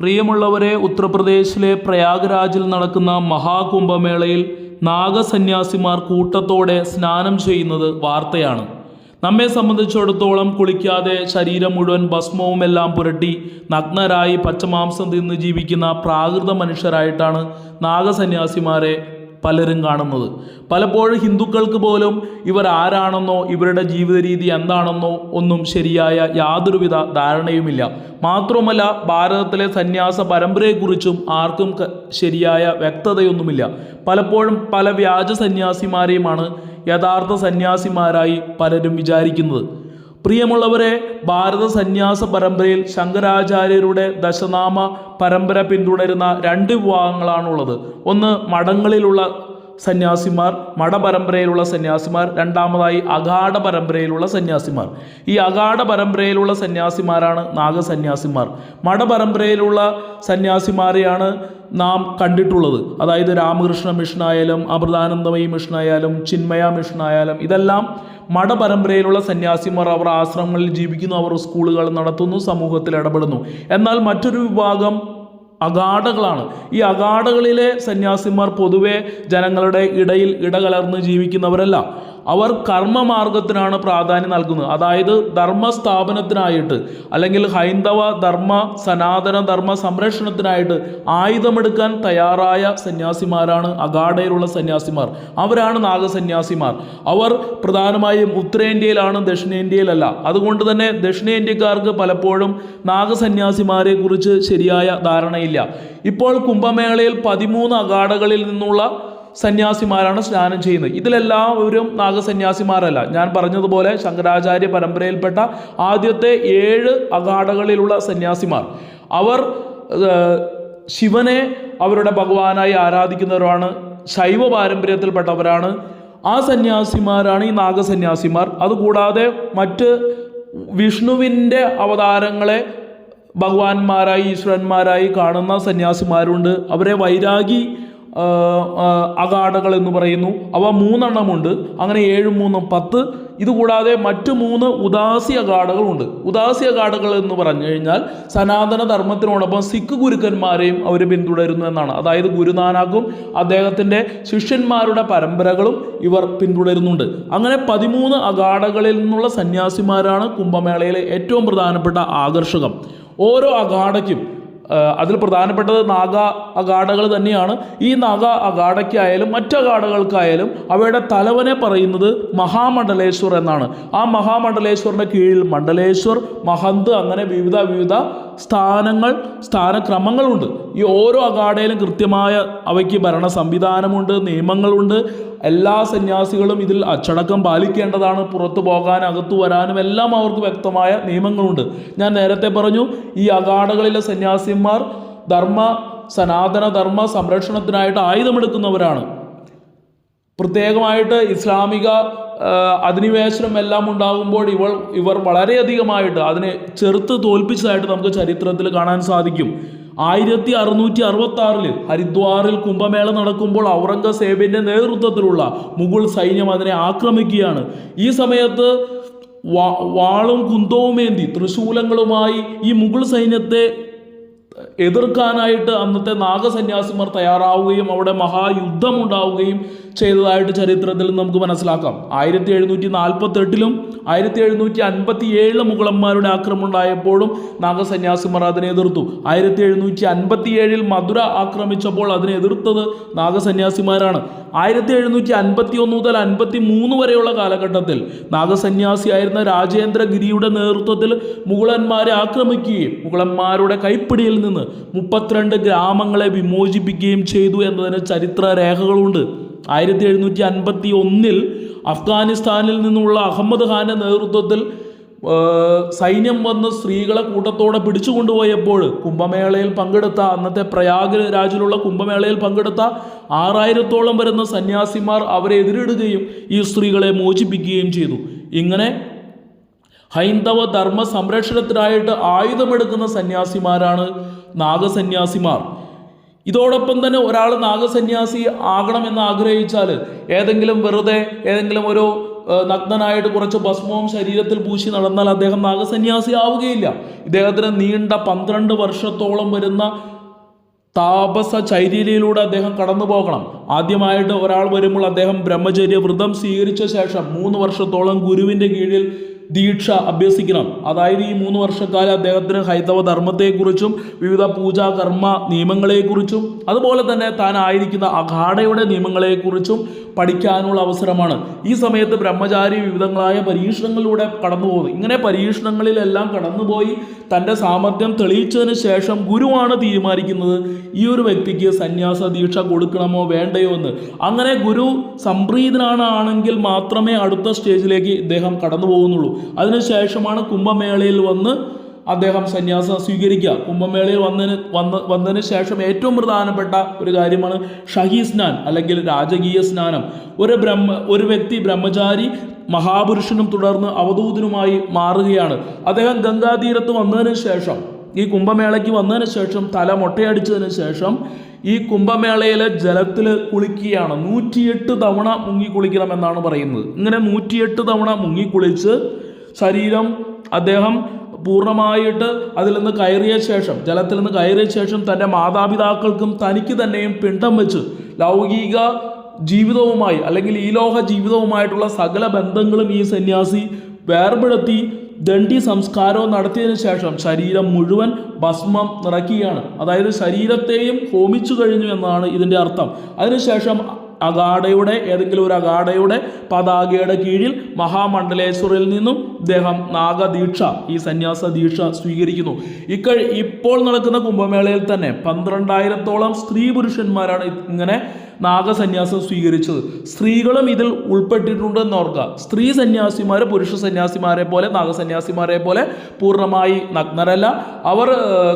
പ്രിയമുള്ളവരെ ഉത്തർപ്രദേശിലെ പ്രയാഗ്രാജിൽ നടക്കുന്ന മഹാകുംഭമേളയിൽ നാഗസന്യാസിമാർ കൂട്ടത്തോടെ സ്നാനം ചെയ്യുന്നത് വാർത്തയാണ്. നമ്മെ സംബന്ധിച്ചിടത്തോളം കുളിക്കാതെ ശരീരം മുഴുവൻ ഭസ്മവുമെല്ലാം പുരട്ടി നഗ്നരായി പച്ചമാംസം തിന്ന് ജീവിക്കുന്ന പ്രാകൃത മനുഷ്യരായിട്ടാണ് നാഗസന്യാസിമാരെ പലരും കാണുന്നത്. പലപ്പോഴും ഹിന്ദുക്കൾക്ക് പോലും ഇവർ ആരാണെന്നോ ഇവരുടെ ജീവിത രീതി എന്താണെന്നോ ഒന്നും ശരിയായ യാതൊരുവിധ ധാരണയുമില്ല. മാത്രവുമല്ല ഭാരതത്തിലെ സന്യാസ പരമ്പരയെക്കുറിച്ചും ആർക്കും ശരിയായ വ്യക്തതയൊന്നുമില്ല. പലപ്പോഴും പല വ്യാജ സന്യാസിമാരെയുമാണ് യഥാർത്ഥ സന്യാസിമാരായി പലരും വിചാരിക്കുന്നത്. പ്രിയമുള്ളവരെ ഭാരത സന്യാസ പരമ്പരയിൽ ശങ്കരാചാര്യരുടെ ദശനാമ പരമ്പര പിന്തുടരുന്ന രണ്ട് വിഭാഗങ്ങളാണുള്ളത്. ഒന്ന് മഠങ്ങളിലുള്ള സന്യാസിമാർ മഠപരമ്പരയിലുള്ള സന്യാസിമാർ രണ്ടാമതായി അഗാഢ പരമ്പരയിലുള്ള സന്യാസിമാർ. ഈ അഗാഢ പരമ്പരയിലുള്ള സന്യാസിമാരാണ് നാഗസന്യാസിമാർ. മഠപരമ്പരയിലുള്ള സന്യാസിമാരെയാണ് നാം കണ്ടിട്ടുള്ളത്. അതായത് രാമകൃഷ്ണ മിഷനായാലും അമൃതാനന്ദമയി മിഷനായാലും ചിന്മയ മിഷനായാലും ഇതെല്ലാം മഠപരമ്പരയിലുള്ള സന്യാസിമാർ അവർ ആശ്രമങ്ങളിൽ ജീവിക്കുന്നു അവർ സ്കൂളുകൾ നടത്തുന്നു സമൂഹത്തിൽ ഇടപെടുന്നു. എന്നാൽ മറ്റൊരു വിഭാഗം അഗാഢകളാണ് ഈ അഗാഡകളിലെ സന്യാസിമാർ പൊതുവെ ജനങ്ങളുടെ ഇടയിൽ ഇടകലർന്ന് ജീവിക്കുന്നവരല്ല. അവർ കർമ്മമാർഗത്തിനാണ് പ്രാധാന്യം നൽകുന്നത്. അതായത് ധർമ്മസ്ഥാപനത്തിനായിട്ട് അല്ലെങ്കിൽ ഹൈന്ദവ ധർമ്മ സനാതന ധർമ്മ സംരക്ഷണത്തിനായിട്ട് ആയുധമെടുക്കാൻ തയ്യാറായ സന്യാസിമാരാണ് അഗാഡയിലുള്ള സന്യാസിമാർ. അവരാണ് നാഗസന്യാസിമാർ. അവർ പ്രധാനമായും ഉത്തരേന്ത്യയിലാണ് ദക്ഷിണേന്ത്യയിലല്ല. അതുകൊണ്ട് തന്നെ ദക്ഷിണേന്ത്യക്കാർക്ക് പലപ്പോഴും നാഗസന്യാസിമാരെ കുറിച്ച് ശരിയായ ധാരണയില്ല. ഇപ്പോൾ കുംഭമേളയിൽ പതിമൂന്ന് അഗാഡകളിൽ നിന്നുള്ള സന്യാസിമാരാണ് സ്നാനം ചെയ്യുന്നത്. ഇതിലെല്ലാവരും നാഗസന്യാസിമാരല്ല. ഞാൻ പറഞ്ഞതുപോലെ ശങ്കരാചാര്യ പരമ്പരയിൽപ്പെട്ട ആദ്യത്തെ ഏഴ് അഗാഠകളിലുള്ള സന്യാസിമാർ. അവർ ശിവനെ അവരുടെ ഭഗവാനായി ആരാധിക്കുന്നവരാണ് ശൈവ പാരമ്പര്യത്തിൽപ്പെട്ടവരാണ് ആ സന്യാസിമാരാണ് ഈ നാഗസന്യാസിമാർ. അതുകൂടാതെ മറ്റ് വിഷ്ണുവിന്റെ അവതാരങ്ങളെ ഭഗവാന്മാരായി ഈശ്വരന്മാരായി കാണുന്ന സന്യാസിമാരുണ്ട്. അവരെ വൈരാഗി ആ, എന്ന് പറയുന്നു. അവ മൂന്നെണ്ണമുണ്ട്. അങ്ങനെ ഏഴും മൂന്നും പത്ത്. ഇതുകൂടാതെ മറ്റു മൂന്ന് ഉദാസി അഗാഡകളുണ്ട് ഉദാസി അഗാഡകൾ എന്ന് പറഞ്ഞു കഴിഞ്ഞാൽ സനാതന ധർമ്മത്തിനോടൊപ്പം സിഖ് ഗുരുക്കന്മാരെയും അവർ പിന്തുടരുന്നു എന്നാണ്. അതായത് ഗുരുനാനാക്കും അദ്ദേഹത്തിന്റെ ശിഷ്യന്മാരുടെ പരമ്പരകളും ഇവർ പിന്തുടരുന്നുണ്ട്. അങ്ങനെ പതിമൂന്ന് അഗാഡകളിൽ നിന്നുള്ള സന്യാസിമാരാണ് കുംഭമേളയിലെ ഏറ്റവും പ്രധാനപ്പെട്ട ആകർഷകം. ഓരോ അഗാഢയ്ക്കും ആഹ് അതിൽ പ്രധാനപ്പെട്ടത് നാഗ അഗാഡകൾ തന്നെയാണ്. ഈ നാഗ അഗാഡയ്ക്കായാലും മറ്റ് അഗാഡകൾക്കായാലും അവയുടെ തലവനെ പറയുന്നത് മഹാമണ്ഡലേശ്വർ എന്നാണ്. ആ മഹാമണ്ഡലേശ്വറിന്റെ കീഴിൽ മണ്ഡലേശ്വർ മഹന്ത് അങ്ങനെ വിവിധ വിവിധ സ്ഥാനങ്ങൾ സ്ഥാനക്രമങ്ങളുണ്ട്. ഈ ഓരോ അഗാഡയിലും കൃത്യമായ അവയ്ക്ക് ഭരണ സംവിധാനമുണ്ട് നിയമങ്ങളുണ്ട്. എല്ലാ സന്യാസികളും ഇതിൽ അച്ചടക്കം പാലിക്കേണ്ടതാണ്. പുറത്തു പോകാൻ അകത്തു വരാനും എല്ലാം അവർക്ക് വ്യക്തമായ നിയമങ്ങളുണ്ട്. ഞാൻ നേരത്തെ പറഞ്ഞു ഈ അഗാഡകളിലെ സന്യാസിമാർ ധർമ്മ സനാതന ധർമ്മ സംരക്ഷണത്തിനായിട്ട് ആയുധമെടുക്കുന്നവരാണ്. പ്രത്യേകമായിട്ട് ഇസ്ലാമിക അധിനിവേശനം എല്ലാം ഉണ്ടാകുമ്പോൾ ഇവൾ ഇവർ വളരെയധികമായിട്ട് അതിനെ ചെറുത്ത് തോൽപ്പിച്ചതായിട്ട് നമുക്ക് ചരിത്രത്തിൽ കാണാൻ സാധിക്കും. ആയിരത്തി അറുന്നൂറ്റി അറുപത്തി ആറിൽ ഹരിദ്വാറിൽ കുംഭമേള നടക്കുമ്പോൾ ഔറംഗസേബിന്റെ നേതൃത്വത്തിലുള്ള മുഗൾ സൈന്യം അതിനെ ആക്രമിക്കുകയാണ്. ഈ സമയത്ത് വാളും കുന്തവുമേന്തി ത്രിശൂലങ്ങളുമായി ഈ മുഗൾ സൈന്യത്തെ എതിർക്കാനായിട്ട് അന്നത്തെ നാഗസന്യാസിമാർ തയ്യാറാവുകയും അവിടെ മഹായുദ്ധം ഉണ്ടാവുകയും ചെയ്തതായിട്ട് ചരിത്രത്തിൽ നമുക്ക് മനസ്സിലാക്കാം. ആയിരത്തി എഴുന്നൂറ്റി നാൽപ്പത്തി എട്ടിലും ആയിരത്തി എഴുന്നൂറ്റി അൻപത്തി ഏഴ് മുഗളന്മാരുടെ ആക്രമണം ഉണ്ടായപ്പോഴും നാഗസന്യാസിമാർ അതിനെ എതിർത്തു. ആയിരത്തി എഴുന്നൂറ്റി അൻപത്തി ഏഴിൽ മധുര ആക്രമിച്ചപ്പോൾ അതിനെ എതിർത്തത് നാഗസന്യാസിമാരാണ്. ആയിരത്തി എഴുന്നൂറ്റി അൻപത്തി ഒന്ന് മുതൽ അൻപത്തി മൂന്ന് വരെയുള്ള കാലഘട്ടത്തിൽ നാഗസന്യാസിയായിരുന്ന രാജേന്ദ്രഗിരിയുടെ നേതൃത്വത്തിൽ മുഗളന്മാരെ ആക്രമിക്കുകയും മുഗളന്മാരുടെ കൈപ്പിടിയിൽ നിന്ന് മുപ്പത്തിരണ്ട് ഗ്രാമങ്ങളെ വിമോചിപ്പിക്കുകയും ചെയ്തു എന്നതിന് ചരിത്ര രേഖകളുണ്ട് ആയിരത്തി എഴുന്നൂറ്റി അൻപത്തി ഒന്നിൽ അഫ്ഗാനിസ്ഥാനിൽ നിന്നുള്ള അഹമ്മദ് ഖാന്റെ നേതൃത്വത്തിൽ സൈന്യം വന്ന് സ്ത്രീകളെ കൂട്ടത്തോടെ പിടിച്ചു കൊണ്ടുപോയപ്പോൾ കുംഭമേളയിൽ പങ്കെടുത്ത അന്നത്തെ പ്രയാഗ് രാജിലുള്ള കുംഭമേളയിൽ പങ്കെടുത്ത ആറായിരത്തോളം വരുന്ന സന്യാസിമാർ അവരെ എതിരിടുകയും ഈ സ്ത്രീകളെ മോചിപ്പിക്കുകയും ചെയ്തു. ഇങ്ങനെ ഹൈന്ദവ ധർമ്മ സംരക്ഷണത്തിനായിട്ട് ആയുധമെടുക്കുന്ന സന്യാസിമാരാണ് നാഗസന്യാസിമാർ. ഇതോടൊപ്പം തന്നെ ഒരാൾ നാഗസന്യാസി ആകണമെന്ന് ആഗ്രഹിച്ചാൽ ഏതെങ്കിലും വെറുതെ ഏതെങ്കിലും ഒരു നഗ്നനായിട്ട് കുറച്ച് ഭസ്മവും ശരീരത്തിൽ പൂശി നടന്നാൽ അദ്ദേഹം നാഗസന്യാസി ആവുകയില്ല. ഇദ്ദേഹത്തിന് നീണ്ട പന്ത്രണ്ട് വർഷത്തോളം വരുന്ന താപസ ചൈര്യയിലൂടെ അദ്ദേഹം കടന്നു പോകണം. ആദ്യമായിട്ട് ഒരാൾ വരുമ്പോൾ അദ്ദേഹം ബ്രഹ്മചര്യ വ്രതം സ്വീകരിച്ച ശേഷം മൂന്ന് വർഷത്തോളം ഗുരുവിന്റെ കീഴിൽ ദീക്ഷ അഭ്യസിക്കണം. അതായത് ഈ മൂന്ന് വർഷക്കാലം അദ്ദേഹത്തിന് ഹൈന്ദവ ധർമ്മത്തെക്കുറിച്ചും വിവിധ പൂജാ കർമ്മ നിയമങ്ങളെക്കുറിച്ചും അതുപോലെ തന്നെ താൻ ആയിരിക്കുന്ന അഖാഡയുടെ നിയമങ്ങളെക്കുറിച്ചും പഠിക്കാനുള്ള അവസരമാണ്. ഈ സമയത്ത് ബ്രഹ്മചാരി വിവിധങ്ങളായ പരീക്ഷണങ്ങളിലൂടെ കടന്നുപോകുന്നു. ഇങ്ങനെ പരീക്ഷണങ്ങളിലെല്ലാം കടന്നുപോയി തന്റെ സാമർഥ്യം തെളിയിച്ചതിന് ശേഷം ഗുരുവാണ് തീരുമാനിക്കുന്നത് ഈ ഒരു വ്യക്തിക്ക് സന്യാസ ദീക്ഷ കൊടുക്കണമോ വേണ്ടയോ എന്ന്. അങ്ങനെ ഗുരു സംപ്രീതനാണ് ആണെങ്കിൽ മാത്രമേ അടുത്ത സ്റ്റേജിലേക്ക് ഇദ്ദേഹം കടന്നു പോകുന്നുള്ളൂ അതിനുശേഷമാണ് കുംഭമേളയിൽ വന്ന് അദ്ദേഹം സന്യാസം സ്വീകരിക്കുക. കുംഭമേളയിൽ വന്നതിന് വന്ന വന്നതിന് ശേഷം ഏറ്റവും പ്രധാനപ്പെട്ട ഒരു കാര്യമാണ് ഷഹി സ്നാൻ അല്ലെങ്കിൽ രാജകീയ സ്നാനം. ഒരു ബ്രഹ്മ ഒരു വ്യക്തി ബ്രഹ്മചാരി മഹാപുരുഷനും തുടർന്ന് അവധൂതനുമായി മാറുകയാണ്. അദ്ദേഹം ഗംഗാതീരത്ത് വന്നതിന് ശേഷം ഈ കുംഭമേളയ്ക്ക് വന്നതിന് ശേഷം തല മൊട്ടയടിച്ചതിന് ശേഷം ഈ കുംഭമേളയിലെ ജലത്തിൽ കുളിക്കുകയാണ്. നൂറ്റിയെട്ട് തവണ മുങ്ങി കുളിക്കണം എന്നാണ് പറയുന്നത്. ഇങ്ങനെ നൂറ്റിയെട്ട് തവണ മുങ്ങി കുളിച്ച് ശരീരം അദ്ദേഹം പൂർണമായിട്ട് അതിൽ നിന്ന് കയറിയ ശേഷം ജലത്തിൽ നിന്ന് കയറിയ ശേഷം തന്റെ മാതാപിതാക്കൾക്കും തനിക്ക് തന്നെയും പിണ്ടം വെച്ച് ലൗകിക ജീവിതവുമായി അല്ലെങ്കിൽ ഈ ലോക ജീവിതവുമായിട്ടുള്ള സകല ബന്ധങ്ങളും ഈ സന്യാസി വേർപെടുത്തി ദണ്ഡി സംസ്കാരവും നടത്തിയതിനു ശേഷം ശരീരം മുഴുവൻ ഭസ്മം നിറയ്ക്കുകയാണ്. അതായത് ശരീരത്തെയും ഹോമിച്ചു കഴിഞ്ഞു എന്നാണ് ഇതിന്റെ അർത്ഥം. അതിനുശേഷം അഗാഡയുടെ ഏതെങ്കിലും ഒരു അഗാഡയുടെ പതാകയുടെ കീഴിൽ മഹാമണ്ഡലേശ്വറിൽ നിന്നും അദ്ദേഹം നാഗദീക്ഷ ഈ സന്യാസ ദീക്ഷ സ്വീകരിക്കുന്നു. ഇക്കഴി ഇപ്പോൾ നടക്കുന്ന കുംഭമേളയിൽ തന്നെ പന്ത്രണ്ടായിരത്തോളം സ്ത്രീ പുരുഷന്മാരാണ് ഇങ്ങനെ നാഗസന്യാസം സ്വീകരിച്ചത്. സ്ത്രീകളും ഇതിൽ ഉൾപ്പെട്ടിട്ടുണ്ട് എന്ന് ഓർക്കുക. സ്ത്രീ സന്യാസിമാർ പുരുഷ സന്യാസിമാരെ പോലെ നാഗസന്യാസിമാരെ പോലെ പൂർണമായി നഗ്നരല്ല. അവർ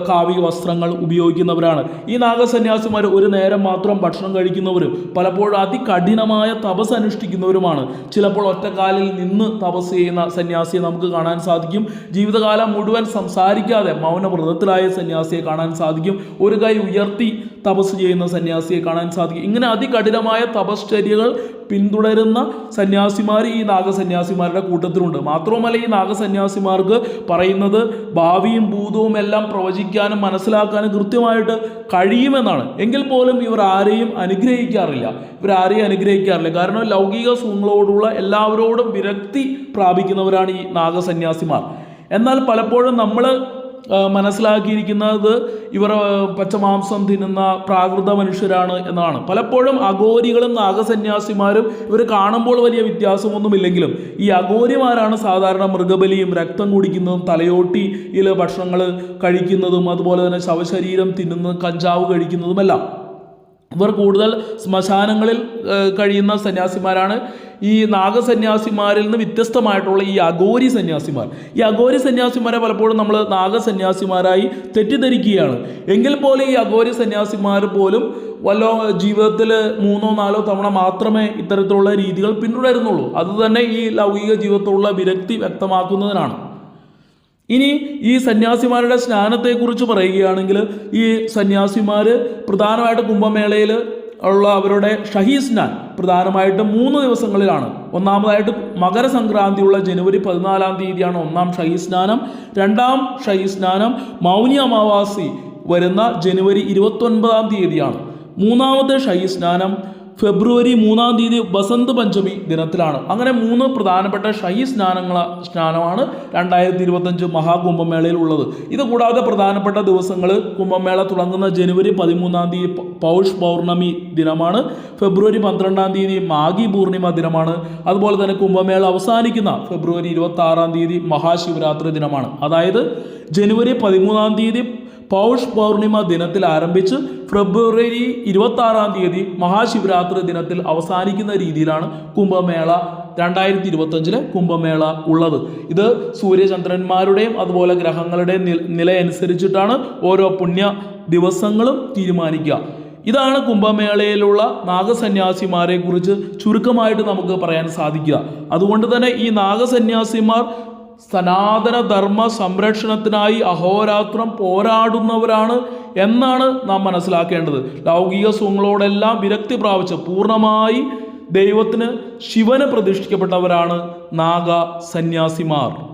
കാവ്യ വസ്ത്രങ്ങൾ ഉപയോഗിക്കുന്നവരാണ്. ഈ നാഗസന്യാസിമാർ ഒരു നേരം മാത്രം ഭക്ഷണം കഴിക്കുന്നവരും പലപ്പോഴും അതികഠിനമായ തപസ് അനുഷ്ഠിക്കുന്നവരുമാണ്. ചിലപ്പോൾ ഒറ്റക്കാലിൽ നിന്ന് തപസ് ചെയ്യുന്ന സന്യാസിയെ നമുക്ക് കാണാൻ സാധിക്കും. ജീവിതകാലം മുഴുവൻ സംസാരിക്കാതെ മൗനവ്രതത്തിലായ സന്യാസിയെ കാണാൻ സാധിക്കും. ഒരു കൈ ഉയർത്തി തപസ് ചെയ്യുന്ന സന്യാസിയെ കാണാൻ സാധിക്കും. ഇങ്ങനെ അതികഠിനമായ തപശ്ചര്യകൾ പിന്തുടരുന്ന സന്യാസിമാർ ഈ നാഗസന്യാസിമാരുടെ കൂട്ടത്തിലുണ്ട്. മാത്രവുമല്ല ഈ നാഗസന്യാസിമാർക്ക് പറയുന്നത് ഭാവിയും ഭൂതവും എല്ലാം പ്രവചിക്കാനും മനസ്സിലാക്കാനും കൃത്യമായിട്ട് കഴിയുമെന്നാണ്. എങ്കിൽ പോലും ഇവർ ആരെയും അനുഗ്രഹിക്കാറില്ല. ഇവർ ആരെയും അനുഗ്രഹിക്കാറില്ല. കാരണം ലൗകിക സുഖങ്ങളോടുള്ള എല്ലാവരോടും വിരക്തി പ്രാപിക്കുന്നവരാണ് ഈ നാഗസന്യാസിമാർ. എന്നാൽ പലപ്പോഴും നമ്മൾ മനസ്സിലാക്കിയിരിക്കുന്നത് ഇവർ പച്ചമാംസം തിന്നുന്ന പ്രാകൃത മനുഷ്യരാണ് എന്നാണ്. പലപ്പോഴും അഘോരികളും നാഗസന്യാസിമാരും ഇവർ കാണുമ്പോൾ വലിയ വ്യത്യാസമൊന്നുമില്ലെങ്കിലും ഈ അഘോരിമാരാണ് സാധാരണ മൃഗബലിയും രക്തം കുടിക്കുന്നതും തലയോട്ടിയിൽ ഭക്ഷണങ്ങൾ കഴിക്കുന്നതും അതുപോലെ തന്നെ ശവശരീരം തിന്നുന്നതും കഞ്ചാവ് കഴിക്കുന്നതുമെല്ലാം. ഇവർ കൂടുതൽ ശ്മശാനങ്ങളിൽ കഴിയുന്ന സന്യാസിമാരാണ്. ഈ നാഗസന്യാസിമാരിൽ നിന്ന് വ്യത്യസ്തമായിട്ടുള്ള ഈ അഗോരി സന്യാസിമാർ. ഈ അഗോരി സന്യാസിമാരെ പലപ്പോഴും നമ്മൾ നാഗസന്യാസിമാരായി തെറ്റിദ്ധരിക്കുകയാണ്. എങ്കിൽ പോലും ഈ അഗോരി സന്യാസിമാർ പോലും വല്ലോ ജീവിതത്തിൽ മൂന്നോ നാലോ തവണ മാത്രമേ ഇത്തരത്തിലുള്ള രീതികൾ പിന്തുടരുന്നുള്ളൂ. അതുതന്നെ ഈ ലൗകിക ജീവിതത്തിലുള്ള വിരക്തി വ്യക്തമാക്കുന്നതിനാണ്. ഇനി ഈ സന്യാസിമാരുടെ സ്നാനത്തെക്കുറിച്ച് പറയുകയാണെങ്കിൽ ഈ സന്യാസിമാർ പ്രധാനമായിട്ട് കുംഭമേളയിൽ ഉള്ള അവരുടെ ഷഹി സ്നാൻ പ്രധാനമായിട്ടും മൂന്ന് ദിവസങ്ങളിലാണ്. ഒന്നാമതായിട്ട് മകരസംക്രാന്തിയുള്ള ജനുവരി പതിനാലാം തീയതിയാണ് ഒന്നാം ഷഹി സ്നാനം. രണ്ടാം ഷഹി സ്നാനം മൗനി അമാവാസി വരുന്ന ജനുവരി ഇരുപത്തൊൻപതാം തീയതിയാണ്. മൂന്നാമത്തെ ഷഹി സ്നാനം ഫെബ്രുവരി മൂന്നാം തീയതി ബസന്ത് പഞ്ചമി ദിനത്തിലാണ്. അങ്ങനെ മൂന്ന് പ്രധാനപ്പെട്ട ഷഹി സ്നാനങ്ങൾ സ്നാനമാണ് രണ്ടായിരത്തി ഇരുപത്തഞ്ച് മഹാകുംഭമേളയിൽ ഉള്ളത്. ഇത് കൂടാതെ പ്രധാനപ്പെട്ട ദിവസങ്ങൾ കുംഭമേള തുടങ്ങുന്ന ജനുവരി പതിമൂന്നാം തീയതി പൗഷ് പൗർണമി ദിനമാണ്. ഫെബ്രുവരി പന്ത്രണ്ടാം തീയതി മാഗി പൂർണിമ ദിനമാണ്. അതുപോലെ തന്നെ കുംഭമേള അവസാനിക്കുന്ന ഫെബ്രുവരി ഇരുപത്തി ആറാം തീയതി മഹാശിവരാത്രി ദിനമാണ്. അതായത് ജനുവരി പതിമൂന്നാം തീയതി പൗഷ് പൗർണിമ ദിനത്തിൽ ആരംഭിച്ച് ഫെബ്രുവരി ഇരുപത്തി ആറാം തീയതി മഹാശിവരാത്രി ദിനത്തിൽ അവസാനിക്കുന്ന രീതിയിലാണ് കുംഭമേള രണ്ടായിരത്തി ഇരുപത്തഞ്ചിലെ കുംഭമേള ഉള്ളത്. ഇത് സൂര്യചന്ദ്രന്മാരുടെയും അതുപോലെ ഗ്രഹങ്ങളുടെയും നിലയനുസരിച്ചിട്ടാണ് ഓരോ പുണ്യ ദിവസങ്ങളും തീരുമാനിക്കുക. ഇതാണ് കുംഭമേളയിലുള്ള നാഗസന്യാസിമാരെ കുറിച്ച് ചുരുക്കമായിട്ട് നമുക്ക് പറയാൻ സാധിക്കുക. അതുകൊണ്ട് തന്നെ ഈ നാഗസന്യാസിമാർ സനാതന ധർമ്മ സംരക്ഷണത്തിനായി അഹോരാത്രം പോരാടുന്നവരാണ് എന്നാണ് നാം മനസ്സിലാക്കേണ്ടത്. ലൗകിക സുഖങ്ങളോടെല്ലാം വിരക്തി പ്രാപിച്ച് പൂർണമായി ദൈവത്തിന് ശിവന് പ്രതിഷ്ഠിക്കപ്പെട്ടവരാണ് നാഗ സന്യാസിമാർ